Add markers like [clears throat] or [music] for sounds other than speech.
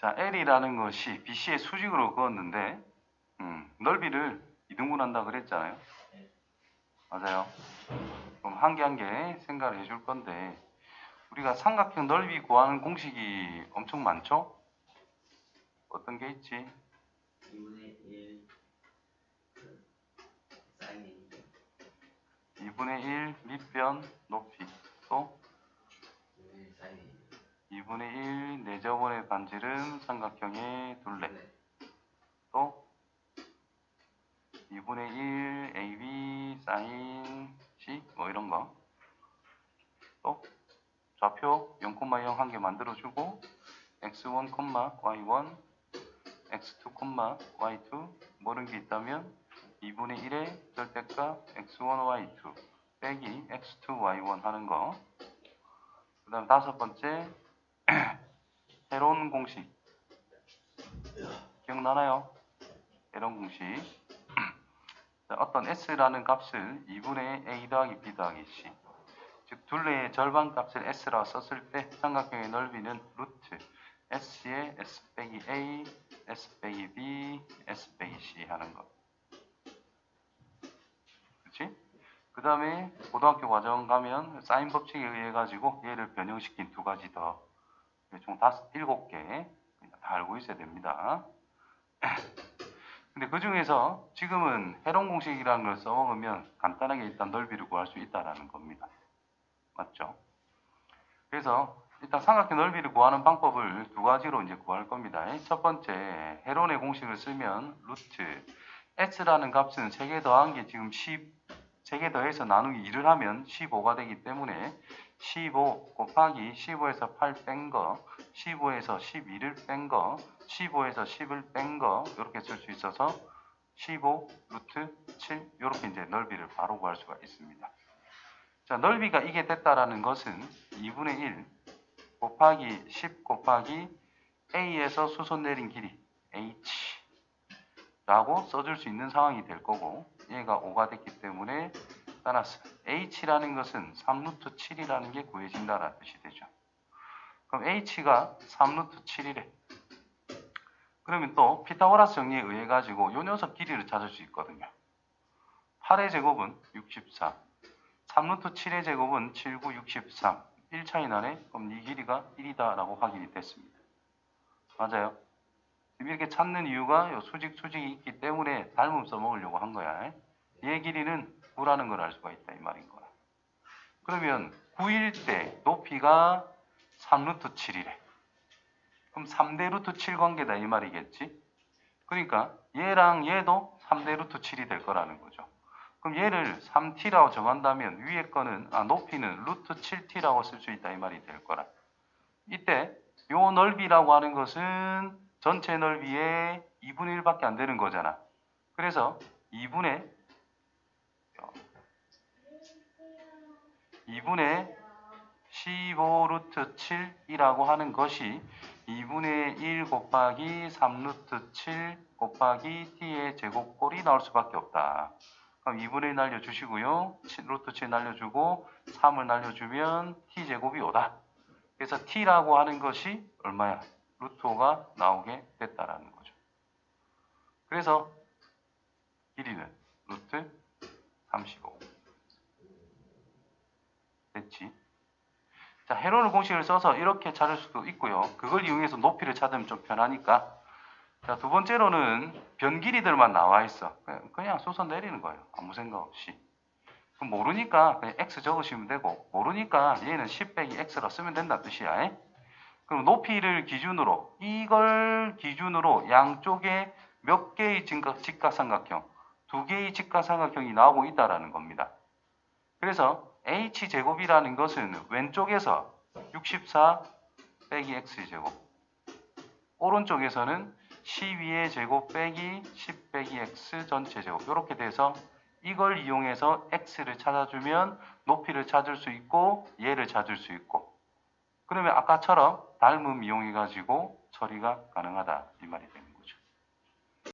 자, L이라는 것이 BC의 수직으로 그었는데, 음, 넓이를 이등분한다 그랬잖아요. 맞아요. 그럼 한 개 한 개 생각을 해줄 건데, 우리가 삼각형 넓이 구하는 공식이 엄청 많죠? 어떤 게 있지? 2분의 1 그, 사인이 2분의 1 밑변 높이 또 2분의 사인이 2분의 1 내저번의 반지름 삼각형의 둘레 네. 또 2분의 1 AB 사인 C 뭐 이런 거 또 좌표 0,0 한 개 만들어주고 x1, y1 x2, y2 모르는 게 있다면 2분의 1의 절대값 x1, y2 빼기 x2, y1 하는 거. 그 다음 다섯 번째, 헤론 공식. 기억나나요? 헤론 공식. 자, 어떤 s라는 값을 2분의 a 더하기 b 더하기 c. 즉, 둘레의 절반 값을 s라고 썼을 때 삼각형의 넓이는 루트 s의 s 빼기 a, s 빼기 b, s 빼기 c 하는 거. 그렇지? 그 다음에 고등학교 과정 가면 사인 법칙에 의해 가지고 얘를 변형시킨 두 가지 더. 총 다섯, 일곱 개. 다 알고 있어야 됩니다. [clears throat] 근데 그 중에서 지금은 해론 공식이라는 걸 써먹으면 간단하게 일단 넓이를 구할 수 있다라는 겁니다. 맞죠? 그래서 일단 삼각형 넓이를 구하는 방법을 두 가지로 이제 구할 겁니다. 첫 번째, 헤론의 공식을 쓰면 루트 s라는 값은 3개 더한 게 지금 10, 3개 더해서 나누기 2를 하면 15가 되기 때문에 15 곱하기 15에서 8 뺀 거, 15에서 12를 뺀 거, 15에서 10을 뺀 거 이렇게 쓸 수 있어서 15 루트 7 이렇게 이제 넓이를 바로 구할 수가 있습니다. 자, 넓이가 이게 됐다라는 것은 2분의 1 곱하기 10 곱하기 A에서 수선 내린 길이 H 라고 써줄 수 있는 상황이 될 거고 얘가 5가 됐기 때문에 따라서 H라는 것은 3루트 7이라는 게 구해진다라는 뜻이 되죠. 그럼 H가 3루트 7이래. 그러면 또 피타고라스 정리에 의해 가지고 요 녀석 길이를 찾을 수 있거든요. 8의 제곱은 64. 3루트 7의 제곱은 7, 9, 63. 1 차이 나네? 그럼 이 길이가 1이다라고 확인이 됐습니다. 맞아요? 이렇게 찾는 이유가 요 수직 수직이 있기 때문에 닮음 써먹으려고 한 거야. 얘 길이는 9라는 걸 알 수가 있다 이 말인 거야. 그러면 9일 때 높이가 3루트 7이래. 그럼 3대 루트 7 관계다 이 말이겠지? 그러니까 얘랑 얘도 3대 루트 7이 될 거라는 거죠. 그럼 얘를 3t라고 정한다면 위에 거는 아 높이는 루트 7t라고 쓸 수 있다 이 말이 될 거라. 이때 요 넓이라고 하는 것은 전체 넓이의 2분의 1밖에 안 되는 거잖아. 그래서 2분의 2분의 15 루트 7이라고 하는 것이 2분의 1 곱하기 3 루트 7 곱하기 t의 제곱꼴이 나올 수밖에 없다. 그럼 2분의 1 날려주시고요. 7, 루트 7 날려주고 3을 날려주면 t제곱이 5다. 그래서 t라고 하는 것이 얼마야? 루트 5가 나오게 됐다라는 거죠. 그래서 길이는 루트 35. 됐지? 자, 헤론의 공식을 써서 이렇게 찾을 수도 있고요. 그걸 이용해서 높이를 찾으면 좀 편하니까. 자, 두 번째로는 변 길이들만 나와 있어. 그냥- 쏘서 내리는 거예요. 아무 생각 없이. 그럼 모르니까 그냥 x 적으시면 되고, 모르니까 얘는 10 빼기 x라 쓰면 된다 뜻이야. 에? 그럼 높이를 기준으로, 이걸 기준으로 양쪽에 몇 개의 직각- 직각삼각형, 두 개의 직각삼각형이 나오고 있다라는 겁니다. 그래서 h제곱이라는 것은 왼쪽에서 64 빼기 x제곱 오른쪽에서는 12의 제곱 빼기 10 빼기 x 전체 제곱 이렇게 돼서 이걸 이용해서 x를 찾아주면 높이를 찾을 수 있고 얘를 찾을 수 있고 그러면 아까처럼 닮음 이용해 가지고 처리가 가능하다 이 말이 됩니다.